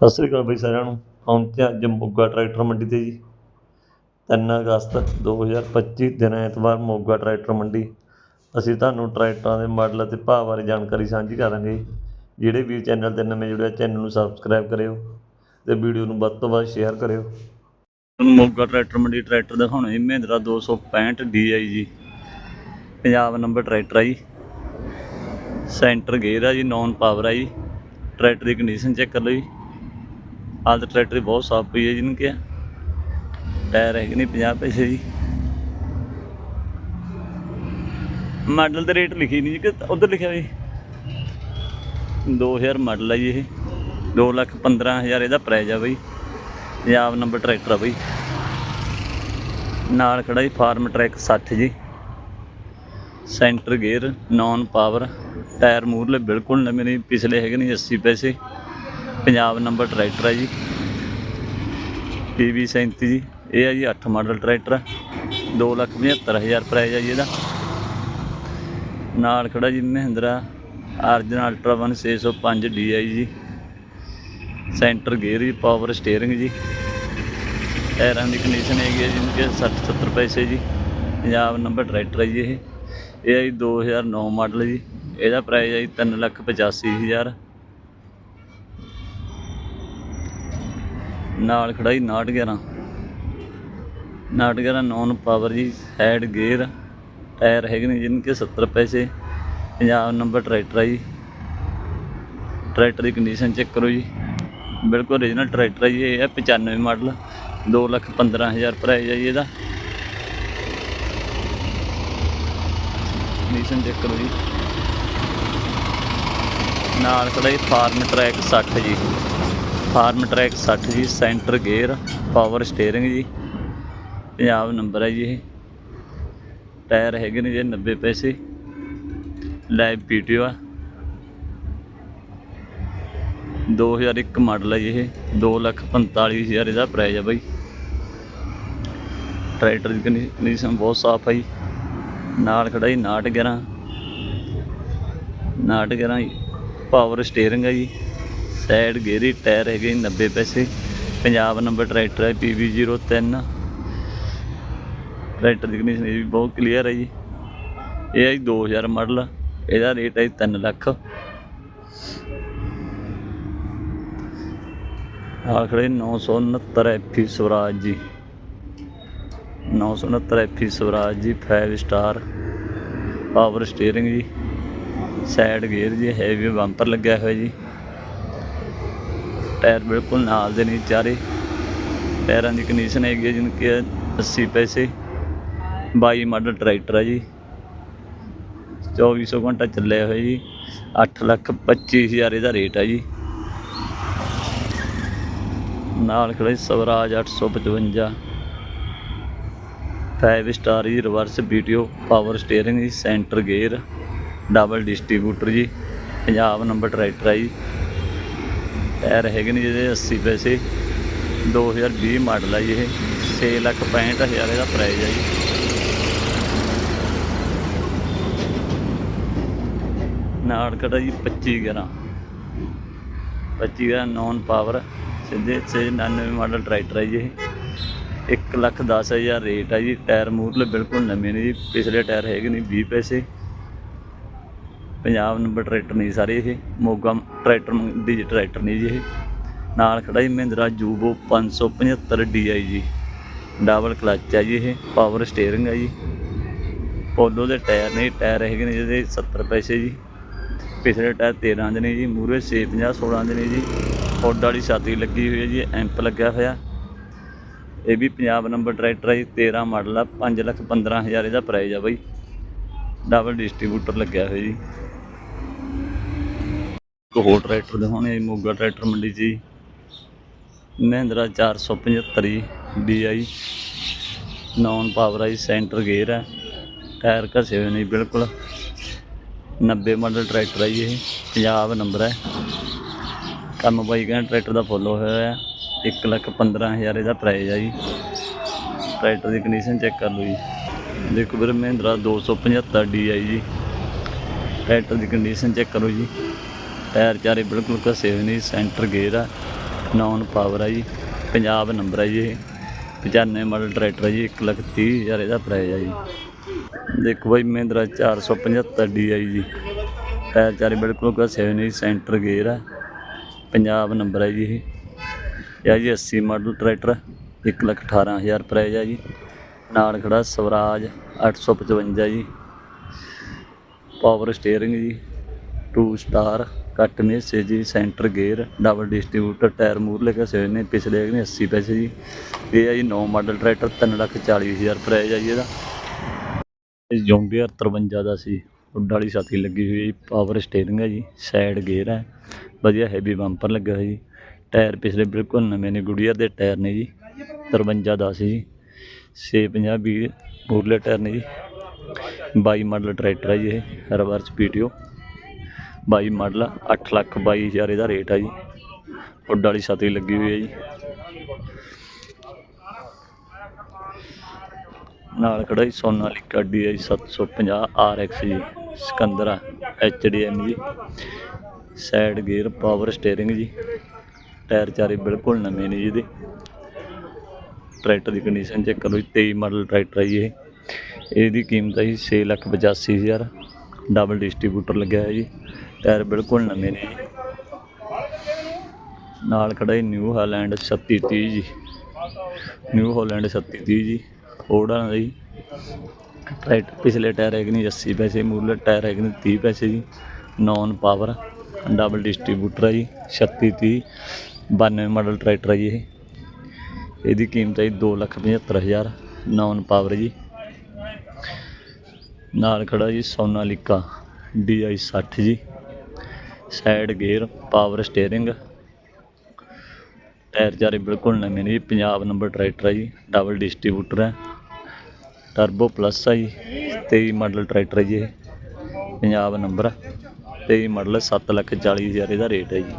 ਸਤਿ ਸ੍ਰੀ ਅਕਾਲ ਬਈ ਸਾਰਿਆਂ ਨੂੰ। ਪਹੁੰਚਿਆ ਅੱਜ ਮੋਗਾ ਟਰੈਕਟਰ ਮੰਡੀ ਤੇ ਜੀ। 3 ਅਗਸਤ 2025 ਦਿਨ ਐਤਵਾਰ ਮੋਗਾ ਟਰੈਕਟਰ ਮੰਡੀ। ਅਸੀਂ ਤੁਹਾਨੂੰ ਟਰੈਕਟਰਾਂ ਦੇ ਮਾਡਲ ਅਤੇ ਭਾਅ ਬਾਰੇ ਜਾਣਕਾਰੀ ਸਾਂਝੀ ਕਰਾਂਗੇ ਜਿਹੜੇ ਵੀ ਚੈਨਲ ਤੇ ਨਵੇਂ ਜੁੜਿਆ, ਚੈਨਲ ਨੂੰ ਸਬਸਕ੍ਰਾਈਬ ਕਰਿਓ ਤੇ ਵੀਡੀਓ ਨੂੰ ਵੱਧ ਤੋਂ ਵੱਧ ਸ਼ੇਅਰ ਕਰਿਓ। ਮੋਗਾ ਟਰੈਕਟਰ ਮੰਡੀ ਟਰੈਕਟਰ ਦਿਖਾਉਣਾ ਜੀ, ਮਹਿੰਦਰਾ 265 DI ਜੀ। ਪੰਜਾਬ ਨੰਬਰ ਟਰੈਕਟਰ ਆ ਜੀ। ਸੈਂਟਰ ਗੇਅਰ ਆ ਜੀ, ਨੌਨ ਪਾਵਰ ਆ ਜੀ। ਟਰੈਕਟਰ ਦੀ ਕੰਡੀਸ਼ਨ ਚੈੱਕ ਕਰ ਲਓ ਜੀ। ਹਾਲਤ ਟਰੈਕਟਰ ਦੀ ਬਹੁਤ ਸਾਫ਼ ਪਈ ਹੈ ਜਿਹਨੂੰ ਕਿਹਾ ਟਾਇਰ ਹੈਗੇ ਨੇ 50 ਪੈਸੇ ਜੀ। ਮਾਡਲ ਤੇ ਰੇਟ ਲਿਖੀ ਨਹੀਂ ਜੀ, ਕਿ ਉਧਰ ਲਿਖਿਆ ਜੀ। 2000 ਮਾਡਲ ਹੈ ਜੀ ਇਹ 2 ਲੱਖ 15000 ਇਹਦਾ ਪ੍ਰਾਈਜ਼ ਆ ਬਈ। ਪੰਜਾਬ ਨੰਬਰ ਟਰੈਕਟਰ ਆ ਬਈ। ਨਾਲ ਖੜਾ ਜੀ ਫਾਰਮ ਟਰੈਕ 60 ਜੀ। Centre gear non power tyre ਮੂਰਲੇ ਬਿਲਕੁਲ ਨਵੇਂ ਨਹੀਂ, ਪਿਛਲੇ ਹੈਗੇ ਨੇ 80 ਪੈਸੇ। ਪੰਜਾਬ ਨੰਬਰ ਟਰੈਕਟਰ ਹੈ ਜੀ। PB 37 ਜੀ। ਇਹ ਹੈ ਜੀ 8 ਮਾਡਲ ਟਰੈਕਟਰ ਦੋ ਲੱਖ ਪੰਝੱਤਰ ਹਜ਼ਾਰ ਪ੍ਰਾਈਜ਼ ਹੈ ਜੀ ਇਹਦਾ। ਨਾਲ ਖੜਾ ਜੀ ਮਹਿੰਦਰਾ ਅਰਜਨ ਅਲਟਰਾ 1 605 DI ਜੀ। ਸੈਂਟਰ ਗੇਅਰ ਜੀ ਪਾਵਰ ਸਟੀering ਜੀ। ਟਾਇਰਾਂ ਦੀ ਕੰਡੀਸ਼ਨ ਹੈਗੀ ਹੈ ਜਿਵੇਂ ਕਿ 60 70 ਪੈਸੇ ਜੀ। ਪੰਜਾਬ ਨੰਬਰ ਟਰੈਕਟਰ ਹੈ ਜੀ ਇਹ। ਇਹ ਹੈ ਜੀ 2009 ਮਾਡਲ ਜੀ। ਇਹਦਾ ਪ੍ਰਾਈਜ਼ ਹੈ ਜੀ 385000 ਨਾਲ ਖੜਾ ਜੀ 911 911 ਨੌਨ ਪਾਵਰ ਜੀ ਹੈਡ ਗੇਅਰ ਟਾਇਰ ਹੈਗੇ ਨੇ ਜਿਹਨ ਕੇ 70 ਪੈਸੇ। ਪੰਜਾਬ ਨੰਬਰ ਟਰੈਕਟਰ ਹੈ ਜੀ। ਟਰੈਕਟਰ ਦੀ ਕੰਡੀਸ਼ਨ ਚੈੱਕ ਕਰੋ ਜੀ। ਬਿਲਕੁਲ ਓਰੀਜਨਲ ਟਰੈਕਟਰ ਹੈ ਜੀ, ਇਹ ਹੈ 95 ਮਾਡਲ 2 ਲੱਖ 15000 ਪ੍ਰਾਈਸ ਹੈ ਜੀ ਇਹਦਾ। ਕੰਡੀਸ਼ਨ ਚੈੱਕ ਕਰੋ ਜੀ। ਨਾਲ ਖੜਾ ਜੀ ਫਾਰਮ ਟਰੈਕ 60 ਜੀ। ਫਾਰਮ ਟਰੈਕ 60 ਜੀ, ਸੈਂਟਰ ਗੇਅਰ ਪਾਵਰ ਸਟੀਅਰਿੰਗ ਜੀ। ਪੰਜਾਬ ਨੰਬਰ ਹੈ ਜੀ ਇਹ। ਟਾਇਰ ਹੈਗੇ ਨੇ ਜੀ 90 ਪੈਸੇ। ਲਾਈਵ ਪੀਟੀਓ ਆ। 2001 ਮਾਡਲ ਹੈ ਜੀ ਇਹ। 2 ਲੱਖ 45000 ਇਹਦਾ ਪ੍ਰਾਈਸ ਹੈ ਬਾਈ। ਟਰੈਕਟਰ ਦੀ ਕੰਡੀਸ਼ਨ ਬਹੁਤ ਸਾਫ਼ ਹੈ ਜੀ। ਨਾਲ ਖੜਾ ਜੀ 911 911 ਪਾਵਰ ਸਟੀਅਰਿੰਗ ਹੈ ਜੀ। ਸਾਈਡ ਗੇਅਰੀ ਟਾਇਰ ਹੈਗੇ ਜੀ 90 ਪੈਸੇ। ਪੰਜਾਬ ਨੰਬਰ ਟਰੈਕਟਰ ਹੈ PV03 ਟਰੈਕਟਰ ਦੀ ਕੰਡੀਸ਼ਨ ਵੀ ਬਹੁਤ ਕਲੀਅਰ ਹੈ ਜੀ। ਇਹ ਹੈ ਜੀ 2000 ਮਾਡਲ ਇਹਦਾ ਰੇਟ ਹੈ ਜੀ 3 ਲੱਖ। ਆਹ ਖੜੇ 969 ਐਫੀ ਸਵਰਾਜ ਜੀ। 969 ਐਫੀ ਸਵਰਾਜ ਜੀ 5 ਸਟਾਰ ਪਾਵਰ ਸਟੀਅਰਿੰਗ ਜੀ। ਸਾਈਡ ਗੇਅਰ ਜੀ ਹੈਵੀ ਬੰਪਰ ਲੱਗਿਆ ਹੋਇਆ ਜੀ। ਟਾਇਰ ਬਿਲਕੁਲ ਨਾਲ ਦੇ ਨਹੀਂ ਚਾਰੇ। ਟਾਇਰਾਂ ਦੀ ਕੰਡੀਸ਼ਨ ਹੈਗੀ ਹੈ ਜਿਹਨੂੰ ਕਿ 80 ਪੈਸੇ। 22 ਮਾਡਲ ਟਰੈਕਟਰ ਹੈ ਜੀ। 2400 ਘੰਟਾ ਚੱਲਿਆ ਹੋਇਆ ਜੀ। 8 ਲੱਖ 25000 ਇਹਦਾ ਰੇਟ ਹੈ ਜੀ। ਨਾਲ ਖੜਾ ਜੀ ਸਵਰਾਜ 855 5 ਸਟਾਰ ਜੀ ਰਿਵਰਸ ਵੀਡੀਓ ਪਾਵਰ ਸਟੀਅਰਿੰਗ ਜੀ ਸੈਂਟਰ ਗੇਅਰ ਡਬਲ ਡਿਸਟ੍ਰੀਬਿਊਟਰ ਜੀ। ਪੰਜਾਬ ਨੰਬਰ ਟਰੈਕਟਰ ਹੈ ਜੀ। ਟਾਇਰ ਹੈਗੇ ਨੇ ਜਿਹਦੇ 80 ਪੈਸੇ 2020 ਮਾਡਲ ਆ ਜੀ ਇਹ 6 ਲੱਖ 65000 ਇਹਦਾ ਪ੍ਰਾਈਸ ਆ ਜੀ। ਨਾਲ ਕਟਾ ਜੀ 25 11 25 11 ਨੌਨ ਪਾਵਰ ਸਿੱਧੇ 699 ਮਾਡਲ ਟਰੈਕਟਰ ਹੈ ਜੀ ਇਹ। 1 ਲੱਖ 10000 ਰੇਟ ਹੈ ਜੀ, ਟਾਇਰ ਮੂਰਲੇ ਬਿਲਕੁਲ ਨਵੇਂ ਨੇ ਜੀ, ਪਿਛਲੇ ਟਾਇਰ ਹੈਗੇ ਨੇ 20 ਪੈਸੇ। ਪੰਜਾਬ ਨੰਬਰ ਟਰੈਕਟਰ ਨਹੀਂ ਸਾਰੇ ਇਹ, ਮੋਗਾ ਟਰੈਕਟਰ ਦੀ ਟਰੈਕਟਰ ਨਹੀਂ ਜੀ ਇਹ। ਨਾਲ ਖੜਾ ਜੀ ਮਹਿੰਦਰਾ ਜੂਬੋ 575 DI ਜੀ। ਡਬਲ ਕਲਚ ਹੈ ਜੀ ਇਹ, ਪਾਵਰ ਸਟੀਅਰਿੰਗ ਹੈ ਜੀ। ਪੋਲੋ ਦੇ ਟਾਇਰ ਨੇ, ਟਾਇਰ ਹੈਗੇ ਨੇ ਜਿਹਦੇ 70 ਪੈਸੇ ਜੀ। ਪਿਛਲੇ ਟਾਇਰ 13 ਦੇ ਨੇ ਜੀ ਮੂਰੇ 650 16 ਦੇ ਨੇ ਜੀ। ਹੁੱਡ ਵਾਲੀ ਛਾਤੀ ਲੱਗੀ ਹੋਈ ਹੈ ਜੀ, ਐਂਪ ਲੱਗਿਆ ਹੋਇਆ। ਇਹ ਵੀ ਪੰਜਾਬ ਨੰਬਰ ਟਰੈਕਟਰ ਹੈ ਜੀ 13 ਮਾਡਲ ਆ 5 ਲੱਖ 15000 ਇਹਦਾ ਪ੍ਰਾਈਸ ਆ ਬਾਈ। ਡਬਲ ਡਿਸਟ੍ਰੀਬਿਊਟਰ ਲੱਗਿਆ ਹੋਇਆ ਜੀ। ਇੱਕ ਹੋਰ ਟਰੈਕਟਰ ਦਿਖਾਉਣੇ ਜੀ, ਮੋਗਾ ਟਰੈਕਟਰ ਮੰਡੀ ਜੀ। ਮਹਿੰਦਰਾ 475 ਜੀ DI ਨੌਨ ਪਾਵਰ ਆਈ ਸੈਂਟਰ ਗੇਅਰ ਹੈ ਟਾਇਰ ਘਸੇ ਹੋਏ ਨੇ ਬਿਲਕੁਲ। 90 ਮਾਡਲ ਟਰੈਕਟਰ ਹੈ ਜੀ ਇਹ ਪੰਜਾਬ ਨੰਬਰ ਹੈ ਕੰਮ ਬਾਈ ਕਹਿੰਦਾ ਟਰੈਕਟਰ ਦਾ ਫੁੱਲ ਹੋਇਆ ਹੈ 1 ਲੱਖ 15000 ਇਹਦਾ ਪ੍ਰਾਈਸ ਹੈ ਜੀ। ਟਰੈਕਟਰ ਦੀ ਕੰਡੀਸ਼ਨ ਚੈੱਕ ਕਰ ਲਓ ਜੀ। ਦੇਖੋ ਵੀਰ ਮਹਿੰਦਰਾ 275 DI ਜੀ। ਟਰੈਕਟਰ ਦੀ ਕੰਡੀਸ਼ਨ ਚੈੱਕ ਕਰੋ ਜੀ। ਟਾਇਰ ਚਾਰੇ ਬਿਲਕੁਲ ਘਸੇ ਹੋਏ ਨੇ, ਸੈਂਟਰ ਗੇਅਰ ਆ ਨੌਨ ਪਾਵਰ ਆ ਜੀ, ਪੰਜਾਬ ਨੰਬਰ ਹੈ ਜੀ ਇਹ 95 ਮਾਡਲ ਟਰੈਕਟਰ ਹੈ ਜੀ 1 ਲੱਖ ਤੀਹ ਹਜ਼ਾਰ ਇਹਦਾ ਪ੍ਰਾਈਸ ਹੈ ਜੀ। ਦੇਖੋ ਬਾਈ, ਮਹਿੰਦਰਾ 475 ਡੀ ਆਈ ਜੀ ਟਾਇਰ ਚਾਰੇ ਬਿਲਕੁਲ ਘਸੇ ਹੋਏ ਨੇ ਜੀ ਸੈਂਟਰ ਗੇਅਰ ਆ, ਪੰਜਾਬ ਨੰਬਰ ਹੈ ਜੀ ਇਹ। ਇਹ ਜੀ 80 ਮਾਡਲ ਟਰੈਕਟਰ 1 ਲੱਖ 18 ਹਜ਼ਾਰ ਪ੍ਰਾਈਸ ਹੈ ਜੀ। ਨਾਲ ਖੜਾ ਸਵਰਾਜ 855 ਜੀ। ਪਾਵਰ ਸਟੀਅਰਿੰਗ ਜੀ 2 ਸਟਾਰ ਕੱਟ ਮੇਸੇ ਜੀ centre gear double distributor tyre ਮੂਰਲੇ ਘਸੇ ਹੋਏ ਨੇ, ਪਿਛਲੇ ਹੈਗੇ ਨੇ 80 ਪੈਸੇ ਜੀ। ਇਹ ਆ ਜੀ 9 ਮਾਡਲ ਟਰੈਕਟਰ 3 ਲੱਖ 40 ਹਜ਼ਾਰ ਪ੍ਰਾਈਸ ਹੈ ਜੀ ਇਹਦਾ। ਇਹ ਜੌਂਡੀਅਰ 53 ਦਾ ਸੀ, ਉੱਡ ਵਾਲੀ ਸਾਥੀ ਲੱਗੀ ਹੋਈ ਹੈ ਜੀ ਪਾਵਰ ਸਟੀਅਰਿੰਗ ਹੈ ਜੀ ਸਾਈਡ ਗੇਅਰ ਹੈ, ਵਧੀਆ ਹੈਵੀ ਬੰਪਰ ਲੱਗਾ ਹੋਇਆ ਜੀ। ਟਾਇਰ ਪਿਛਲੇ ਬਿਲਕੁਲ ਨਵੇਂ ਨੇ, ਗੁੜੀਆ ਦੇ ਟਾਇਰ ਨੇ ਜੀ 53 ਦਾ ਸੀ ਜੀ। 650 ਵੀ ਮੂਰਲੇ ਟਾਇਰ ਨੇ ਜੀ। 22 ਮਾਡਲ ਟਰੈਕਟਰ ਹੈ ਜੀ ਇਹ ਰਿਵਰਸ ਪੀਟੀਓ 22 ਮਾਡਲ 8 ਲੱਖ 22 ਹਜ਼ਾਰ ਇਹਦਾ ਰੇਟ ਹੈ ਜੀ। ਉੱਡ ਵਾਲੀ ਛਤਰੀ ਲੱਗੀ ਹੋਈ ਹੈ ਜੀ। ਨਾਲ ਖੜਾ ਜੀ Sonalika D I 750 R X ਜੀ, ਸਿਕੰਦਰਾ ਐਚ ਡੀ ਐਮ ਜੀ। ਸਾਈਡ ਗੇਅਰ ਪਾਵਰ ਸਟੀਅਰਿੰਗ ਜੀ। ਟਾਇਰ ਚਾਰੇ ਬਿਲਕੁਲ ਨਵੇਂ ਨੇ ਜੀ ਇਹਦੇ। ਟਰੈਕਟਰ ਦੀ ਕੰਡੀਸ਼ਨ ਚੈੱਕ ਕਰੋ ਜੀ 23 ਮਾਡਲ ਟਰੈਕਟਰ ਹੈ ਜੀ ਇਹ। ਇਹਦੀ ਕੀਮਤ ਹੈ ਜੀ 6 ਲੱਖ 85 ਹਜ਼ਾਰ। ਡਬਲ ਡਿਸਟ੍ਰੀਬਿਊਟਰ ਲੱਗਿਆ ਹੈ ਜੀ। ਟਾਇਰ ਬਿਲਕੁਲ ਨਵੇਂ ਨੇ। ਜੀ ਨਾਲ ਖੜਾ ਜੀ ਨਿਊ ਹਾਲੈਂਡ 3630 ਜੀ। ਨਿਊ ਹਾਲੈਂਡ 3630 ਜੀ। ਉਹਦਾ ਜੀ ਟਰੈਕਟਰ ਪਿਛਲੇ ਟਾਇਰ ਹੈਗੇ ਨੇ 80 ਪੈਸੇ ਮੂਰਲੇ ਟਾਇਰ ਹੈਗੇ ਨੇ 30 ਪੈਸੇ ਜੀ। ਨੌਨ ਪਾਵਰ ਡਬਲ ਡਿਸਟ੍ਰੀਬਿਊਟਰ ਹੈ ਜੀ 3630 92 ਮਾਡਲ ਟਰੈਕਟਰ ਹੈ ਜੀ ਇਹ। ਇਹਦੀ ਕੀਮਤ ਹੈ ਜੀ ਦੋ ਲੱਖ ਪਝੱਤਰ ਹਜ਼ਾਰ ਨੌਨ ਪਾਵਰ ਜੀ। ਨਾਲ ਖੜਾ ਜੀ ਸੋਨਾਲੀਕਾ ਡੀ ਆਈ 60 ਜੀ। Side gear power steering tyre ਚਾਰੇ ਬਿਲਕੁਲ ਨਵੇਂ ਨੇ ਜੀ ਪੰਜਾਬ ਨੰਬਰ ਟਰੈਕਟਰ ਹੈ ਜੀ ਡਬਲ ਡਿਸਟ੍ਰੀਬਿਊਟਰ ਹੈ ਟਰਬੋ ਪਲੱਸ ਹੈ ਜੀ 23 ਮਾਡਲ ਟਰੈਕਟਰ ਹੈ ਜੀ ਇਹ, ਪੰਜਾਬ ਨੰਬਰ 23 ਮਾਡਲ 7 ਲੱਖ 40 ਹਜ਼ਾਰ ਇਹਦਾ ਰੇਟ ਹੈ ਜੀ।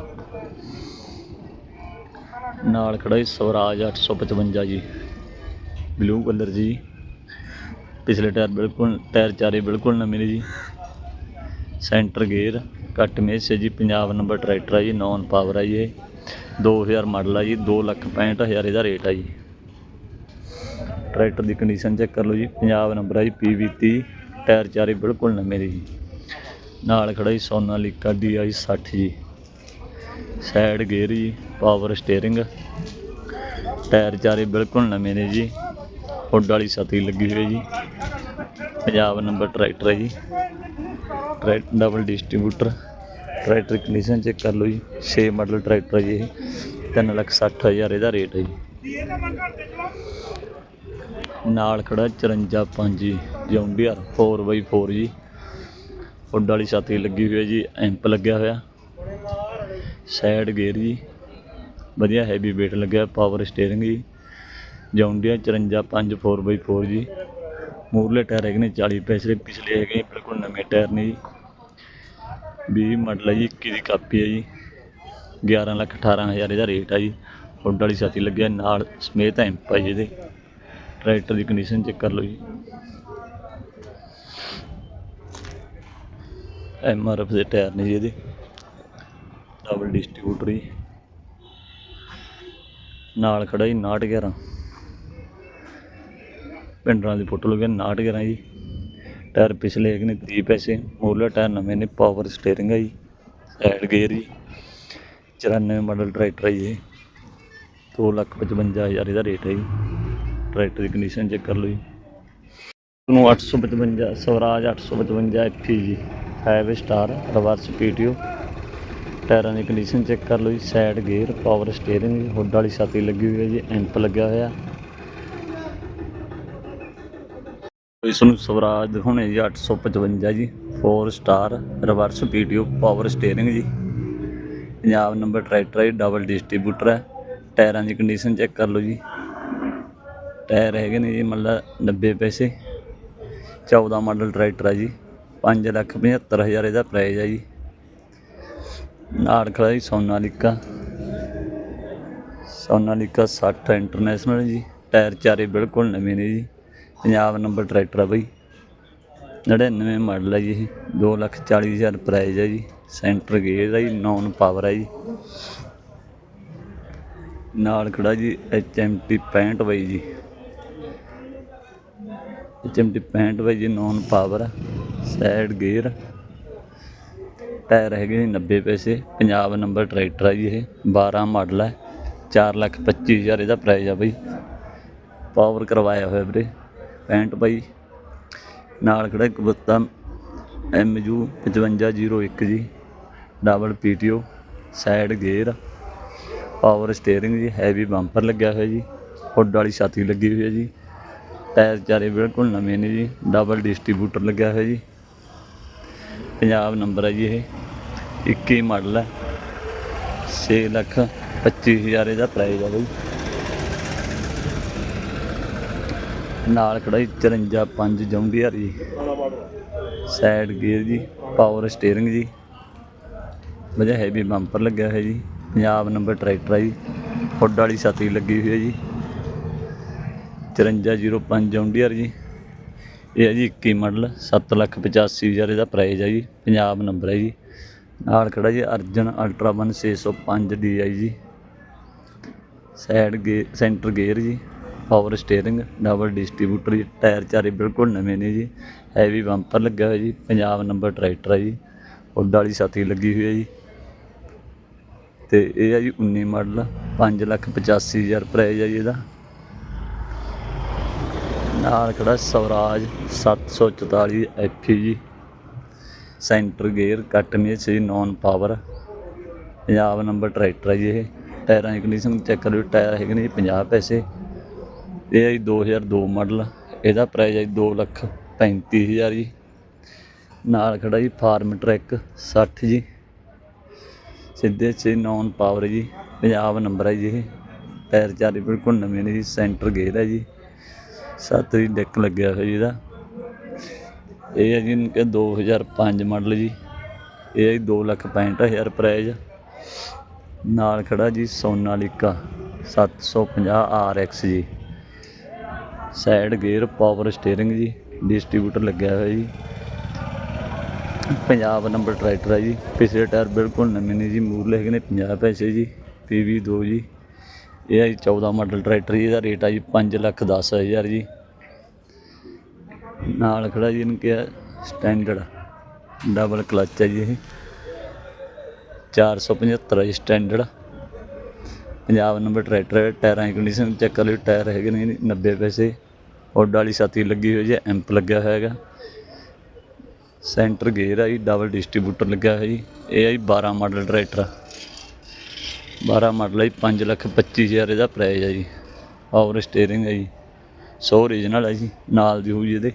ਨਾਲ ਖੜਾ ਜੀ ਸਵਰਾਜ 855 ਜੀ ਬਲੂ ਕਲਰ ਜੀ। ਪਿਛਲੇ ਟਾਇਰ ਬਿਲਕੁਲ ਟਾਇਰ ਚਾਰੇ ਬਿਲਕੁਲ ਨਵੇਂ ਨੇ ਜੀ। ਸੈਂਟਰ ਗੇਅਰ ਘੱਟ ਮੇਸ ਹੈ ਜੀ ਪੰਜਾਬ ਨੰਬਰ ਟਰੈਕਟਰ ਆ ਜੀ ਨੌਨ ਪਾਵਰ ਆ ਜੀ ਇਹ। 2000 ਮਾਡਲ ਆ ਜੀ 2 ਲੱਖ 65 ਹਜ਼ਾਰ ਇਹਦਾ ਰੇਟ ਆ ਜੀ। ਟਰੈਕਟਰ ਦੀ ਕੰਡੀਸ਼ਨ ਚੈੱਕ ਕਰ ਲਓ ਜੀ ਪੰਜਾਬ ਨੰਬਰ ਆ ਜੀ ਪੀਵੀ 30 ਟਾਇਰ ਚਾਰੇ ਬਿਲਕੁਲ ਨਵੇਂ ਨੇ ਜੀ। ਨਾਲ ਖੜਾ ਜੀ ਸੋਨਾਲੀਕਾ ਡੀ ਆਈ 60 ਜੀ। ਸਾਈਡ ਗੇਅਰ ਜੀ ਪਾਵਰ ਸਟੀਅਰਿੰਗ ਟਾਇਰ ਚਾਰੇ ਬਿਲਕੁਲ ਨਵੇਂ ਨੇ ਜੀ। ਹੁੱਡ ਵਾਲੀ ਛਤਰੀ ਲੱਗੀ ਹੋਈ ਜੀ। ਪੰਜਾਬ ਨੰਬਰ ਟਰੈਕਟਰ ਹੈ ਜੀ। Track double distributor tractor condition check ਕਰ ਲਓ ਜੀ 6 ਮਾਡਲ ਟਰੈਕਟਰ ਹੈ ਜੀ ਇਹ, ਤਿੰਨ ਲੱਖ ਸੱਠ ਹਜ਼ਾਰ ਇਹਦਾ ਰੇਟ ਹੈ ਜੀ। ਨਾਲ ਖੜਾ 54 ਪੰਜ ਜੀ ਜੌਂਡੀਅਰ 4x4 ਜੀ। ਉੱਡ ਵਾਲੀ ਛਤਰੀ ਲੱਗੀ ਹੋਈ ਹੈ ਜੀ ਐਂਪ ਲੱਗਿਆ ਹੋਇਆ। ਸਾਈਡ ਗੇਅਰ ਜੀ, ਵਧੀਆ ਹੈਵੀ weight ਲੱਗਿਆ ਪਾਵਰ ਸਟੀਅਰਿੰਗ ਜੀ। ਜੌਂਡੀਆ 54 5 4x4 ਜੀ। ਮੂਰਲੇ ਟਾਇਰ ਹੈਗੇ ਨੇ 40 ਪੈਸੇ ਪਿਛਲੇ ਹੈਗੇ ਬਿਲਕੁਲ ਨਵੇਂ ਟਾਇਰ ਨੇ ਜੀ। 20 ਮਾਡਲ ਹੈ ਜੀ 21 ਦੀ ਕਾਪੀ ਹੈ ਜੀ। 11 ਲੱਖ 18 ਹਜ਼ਾਰ ਇਹਦਾ ਰੇਟ ਆ ਜੀ। ਹੁੱਡ ਵਾਲੀ ਛਾਤੀ ਲੱਗਿਆ ਨਾਲ ਸਮੇਤ ਐਂਪ ਹੈ ਜੀ ਇਹਦੇ। ਟਰੈਕਟਰ ਦੀ ਕੰਡੀਸ਼ਨ ਚੈੱਕ ਕਰ ਲਓ ਜੀ। ਐਮ ਆਰ ਐਫ ਦੇ ਟਾਇਰ ਨੇ ਜੀ ਇਹਦੇ। ਡਬਲ ਡਿਸਟ੍ਰੀਬਿਊਟਰ ਜੀ। ਨਾਲ ਖੜਾ ਜੀ 911 ਪਿੰਡਰਾਂ ਦੀ ਫੋਟੋ ਲਗੇ 911 ਜੀ। ਟਾਇਰ ਪਿਛਲੇ ਹੈਗੇ ਨੇ 30 ਪੈਸੇ ਮੂਰਲਾ ਟਾਇਰ ਨਵੇਂ ਨੇ ਪਾਵਰ ਸਟੀਅਰਿੰਗ ਹੈ ਜੀ ਸਾਈਡ ਗੇਅਰ ਜੀ। 94 ਮਾਡਲ ਟਰੈਕਟਰ ਹੈ ਜੀ ਇਹ। 2 ਲੱਖ 55 ਹਜ਼ਾਰ ਇਹਦਾ ਰੇਟ ਹੈ ਜੀ। ਟਰੈਕਟਰ ਦੀ ਕੰਡੀਸ਼ਨ ਚੈੱਕ ਕਰ ਲਓ ਜੀ। ਨੂੰ 855 ਸਵਰਾਜ 855 ਐਫੀ ਜੀ। 5 ਸਟਾਰ ਰਿਵਰਸ ਪੀਟੀਓ ਟਾਇਰਾਂ ਦੀ ਕੰਡੀਸ਼ਨ ਚੈੱਕ ਕਰ ਲਓ ਜੀ। Side gear power steering hood ਵਾਲੀ ਛਾਤੀ ਲੱਗੀ ਹੋਈ ਹੈ ਜੀ ਐਂਪ ਲੱਗਿਆ ਹੋਇਆ। ਇਸ ਨੂੰ ਸਵਰਾਜ ਦਿਖਾਉਣੇ ਜੀ 855 ਜੀ 4 star reverse PTO power steering ਜੀ। ਪੰਜਾਬ ਨੰਬਰ ਟਰੈਕਟਰ ਹੈ ਡਬਲ ਡਿਸਟ੍ਰੀਬਿਊਟਰ ਹੈ। ਟਾਇਰਾਂ ਦੀ ਕੰਡੀਸ਼ਨ ਚੈੱਕ ਕਰ ਲਓ ਜੀ। ਟਾਇਰ ਹੈਗੇ ਨੇ ਜੀ, ਮਤਲਬ 90 ਪੈਸੇ। 14 ਮਾਡਲ ਟਰੈਕਟਰ ਹੈ ਜੀ। 5 ਲੱਖ 75 ਹਜ਼ਾਰ ਇਹਦਾ ਪ੍ਰਾਈਸ ਹੈ ਜੀ। ਨਾਲ ਖੜਾ ਜੀ ਸੋਨਾਲੀਕਾ ਸੋਨਾਲੀਕਾ 60 ਇੰਟਰਨੈਸ਼ਨਲ ਜੀ। ਟਾਇਰ ਚਾਰੇ ਬਿਲਕੁਲ ਨਵੇਂ ਨੇ ਜੀ। ਪੰਜਾਬ ਨੰਬਰ ਟਰੈਕਟਰ ਆ ਬਈ। 99 ਮਾਡਲ ਹੈ ਜੀ ਇਹ। 2 ਲੱਖ 40 ਹਜ਼ਾਰ ਪ੍ਰਾਈਸ ਹੈ ਜੀ। ਸੈਂਟਰ ਗੇਅਰ ਹੈ ਜੀ ਨੌਨ ਪਾਵਰ ਹੈ ਜੀ। ਨਾਲ ਖੜਾ ਜੀ HMT 65 ਬਾਈ ਜੀ। HMT 65 ਬਾਈ ਜੀ non power side gear tyre ਹੈਗੇ ਜੀ 90 ਪੈਸੇ। ਪੰਜਾਬ ਨੰਬਰ ਟਰੈਕਟਰ ਹੈ ਜੀ ਇਹ। 12 ਮਾਡਲ ਹੈ 4 ਲੱਖ 25 ਹਜ਼ਾਰ ਇਹਦਾ ਪ੍ਰਾਈਜ਼ ਆ ਬਾਈ। ਪਾਵਰ ਕਰਵਾਇਆ ਹੋਇਆ ਵੀਰੇ। 65 ਬਾਈ, ਨਾਲ ਖੜਾ ਕਬੂਤਾ MU 5501 ਜੀ double PTO side gear power steering ਜੀ ਹੈਵੀ ਬੰਪਰ ਲੱਗਿਆ ਹੋਇਆ ਜੀ ਹੁੱਡ ਵਾਲੀ ਛਾਤੀ ਲੱਗੀ ਹੋਈ ਹੈ ਜੀ ਟਾਇਰ ਚਾਰੇ ਬਿਲਕੁਲ ਨਵੇਂ ਨੇ ਜੀ ਡਬਲ ਡਿਸਟ੍ਰੀਬਿਊਟਰ ਲੱਗਿਆ ਹੋਇਆ ਜੀ, ਪੰਜਾਬ ਨੰਬਰ ਹੈ ਜੀ ਇਹ 21 ਮਾਡਲ ਹੈ 6 ਲੱਖ 25 ਹਜ਼ਾਰ ਇਹਦਾ ਪ੍ਰਾਈਸ ਹੈ ਬਈ। ਨਾਲ ਖੜਾ ਜੀ 54 5 ਜੌਂਡੀਆਰ ਜੀ ਸਾਈਡ ਗੇਅਰ ਜੀ ਪਾਵਰ ਸਟੀਅਰਿੰਗ ਜੀ। ਵਧੀਆ ਹੈਵੀ ਬੰਪਰ ਲੱਗਿਆ ਹੋਇਆ ਜੀ। ਪੰਜਾਬ ਨੰਬਰ ਟਰੈਕਟਰ ਹੈ ਜੀ। ਹੁੱਡ ਵਾਲੀ ਛਾਤੀ ਲੱਗੀ ਹੋਈ ਹੈ ਜੀ। 5405 ਜੌਂਡੀਆਰ ਜੀ। ਇਹ ਹੈ ਜੀ 21 ਮਾਡਲ 7 ਲੱਖ 85 ਹਜ਼ਾਰ ਇਹਦਾ ਪ੍ਰਾਈਸ ਹੈ ਜੀ। ਪੰਜਾਬ ਨੰਬਰ ਹੈ ਜੀ। ਨਾਲ ਖੜਾ ਜੀ ਅਰਜਨ ਅਲਟਰਾ 1 605 DI ਜੀ। ਸਾਈਡ ਗੇ ਸੈਂਟਰ ਗੇਅਰ ਜੀ। ਪਾਵਰ ਸਟੀਅਰਿੰਗ ਡਬਲ ਡਿਸਟ੍ਰੀਬਿਊਟਰ ਜੀ ਟਾਇਰ ਚਾਰੇ ਬਿਲਕੁਲ ਨਵੇਂ ਨੇ ਜੀ ਹੈਵੀ ਬੰਪਰ ਲੱਗਿਆ ਹੋਇਆ ਜੀ, ਪੰਜਾਬ ਨੰਬਰ ਟਰੈਕਟਰ ਹੈ ਜੀ ਹੁੱਡ ਵਾਲੀ ਸਾਥੀ ਲੱਗੀ ਹੋਈ ਹੈ ਜੀ। ਤੇ ਇਹ ਹੈ ਜੀ 19 ਮਾਡਲ 5 ਲੱਖ 85 ਹਜ਼ਾਰ ਪ੍ਰਾਈਸ ਹੈ ਜੀ ਇਹਦਾ। ਨਾਲ ਖੜਾ ਸਵਰਾਜ 744 ਐਫੀ ਜੀ ਸੈਂਟਰ ਗੇਅਰ ਕੱਟ ਮੇ ਜੀ non power Punjab number tractor ਹੈ ਜੀ ਇਹ। ਟਾਇਰਾਂ ਦੀ ਕੰਡੀਸ਼ਨ ਚੈੱਕ ਕਰਿਓ ਟਾਇਰ ਹੈਗੇ ਨੇ ਜੀ 50 ਪੈਸੇ। ਇਹ ਹੈ ਜੀ 2002 ਮਾਡਲ, ਇਹਦਾ ਪ੍ਰਾਈਸ ਹੈ ਜੀ 2 ਲੱਖ 35 ਹਜ਼ਾਰ ਜੀ। ਨਾਲ ਖੜਾ ਜੀ ਫਾਰਮ ਟਰੈਕ 60 ਜੀ। ਸਿੱਧੇ ਚ ਨੌਨ ਪਾਵਰ ਜੀ ਪੰਜਾਬ ਨੰਬਰ ਹੈ ਜੀ ਇਹ। ਟਾਇਰ ਚਾਰੇ ਬਿਲਕੁਲ ਨਵੇਂ ਨੇ ਜੀ ਸੈਂਟਰ ਗੇਅਰ ਹੈ ਜੀ। ਸੱਤ ਦੀ ਡੈਕ ਲੱਗਿਆ ਹੋਇਆ ਜੀ ਇਹਦਾ। ਇਹ ਹੈ ਜੀ ਕਿ 2005 ਮਾਡਲ ਜੀ। ਇਹ ਹੈ ਜੀ 2 ਲੱਖ 65 ਹਜ਼ਾਰ ਪ੍ਰਾਈਜ਼ ਨਾਲ ਖੜਾ ਜੀ ਸੋਨਾਲੀਕਾ 750 RX ਜੀ। ਸਾਈਡ ਗੇਅਰ ਪਾਵਰ ਸਟੀਅਰਿੰਗ ਜੀ ਡਿਸਟ੍ਰੀਬਿਊਟਰ ਲੱਗਿਆ ਹੋਇਆ ਜੀ। ਪੰਜਾਬ ਨੰਬਰ ਟਰੈਕਟਰ ਹੈ ਜੀ। ਪਿਛਲੇ ਟਾਇਰ ਬਿਲਕੁਲ ਨਵੇਂ ਨੇ ਜੀ ਮੂਰਲੇ ਹੈਗੇ ਨੇ 50 ਪੈਸੇ ਜੀ ਪੀਵੀ 2 ਜੀ। ਇਹ ਹੈ ਜੀ 14 ਮਾਡਲ ਟਰੈਕਟਰ ਜੀ ਇਹਦਾ ਰੇਟ ਆ ਜੀ 5 ਲੱਖ 10 ਹਜ਼ਾਰ ਜੀ। ਨਾਲ ਖੜਾ ਜੀ ਇਹਨੂੰ ਕਿਹਾ ਸਟੈਂਡਰਡ ਡਬਲ ਕਲਚ ਹੈ ਜੀ ਇਹ। 475 ਜੀ ਸਟੈਂਡਰਡ ਪੰਜਾਬ ਨੰਬਰ ਟਰੈਕਟਰ ਹੈ, ਟਾਇਰਾਂ ਦੀ ਕੰਡੀਸ਼ਨ ਚੈੱਕ ਕਰ ਲਿਓ, ਟਾਇਰ ਹੈਗੇ ਨੇ ਜੀ 90 ਪੈਸੇ। ਹੁੱਡ ਵਾਲੀ ਛਾਤੀ ਲੱਗੀ ਹੋਈ ਹੈ ਐਂਪ ਲੱਗਿਆ ਹੋਇਆ ਹੈਗਾ। ਸੈਂਟਰ ਗੇਅਰ ਆ ਜੀ ਡਬਲ ਡਿਸਟ੍ਰੀਬਿਊਟਰ ਲੱਗਿਆ ਹੋਇਆ ਜੀ। ਇਹ ਆ ਜੀ 12 ਮਾਡਲ ਟਰੈਕਟਰ 12 ਮਾਡਲ ਆ ਜੀ 5 ਲੱਖ 25 ਹਜ਼ਾਰ ਇਹਦਾ ਪ੍ਰਾਈਸ ਹੈ ਜੀ। ਪਾਵਰ ਸਟੀਅਰਿੰਗ ਹੈ ਜੀ। ਸੋ ਓਰੀਜਨਲ ਹੈ ਜੀ, ਨਾਲ ਦੀ ਹੋਊ ਜੀ ਇਹਦੇ।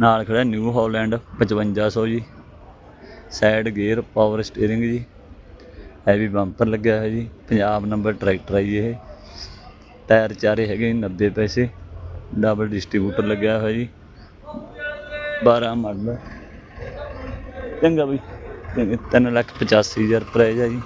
ਨਾਲ ਖੜਾ ਨਿਊ ਹਾਲੈਂਡ 5500 ਜੀ। ਸਾਈਡ ਗੇਅਰ ਪਾਵਰ ਸਟੀਅਰਿੰਗ ਜੀ। ਹੈਵੀ ਬੰਪਰ ਲੱਗਿਆ ਹੋਇਆ ਜੀ, ਪੰਜਾਬ ਨੰਬਰ ਟਰੈਕਟਰ ਹੈ ਜੀ ਇਹ। ਟਾਇਰ ਚਾਰੇ ਹੈਗੇ ਜੀ 90 ਪੈਸੇ। ਡਬਲ ਡਿਸਟ੍ਰੀਬਿਊਟਰ ਲੱਗਿਆ ਹੋਇਆ ਜੀ। 12 ਮਾਡਲ ਚੰਗਾ ਬਈ। ਤਿੰਨ ਲੱਖ 85 ਹਜ਼ਾਰ ਪ੍ਰਾਈਸ ਹੈ ਜੀ।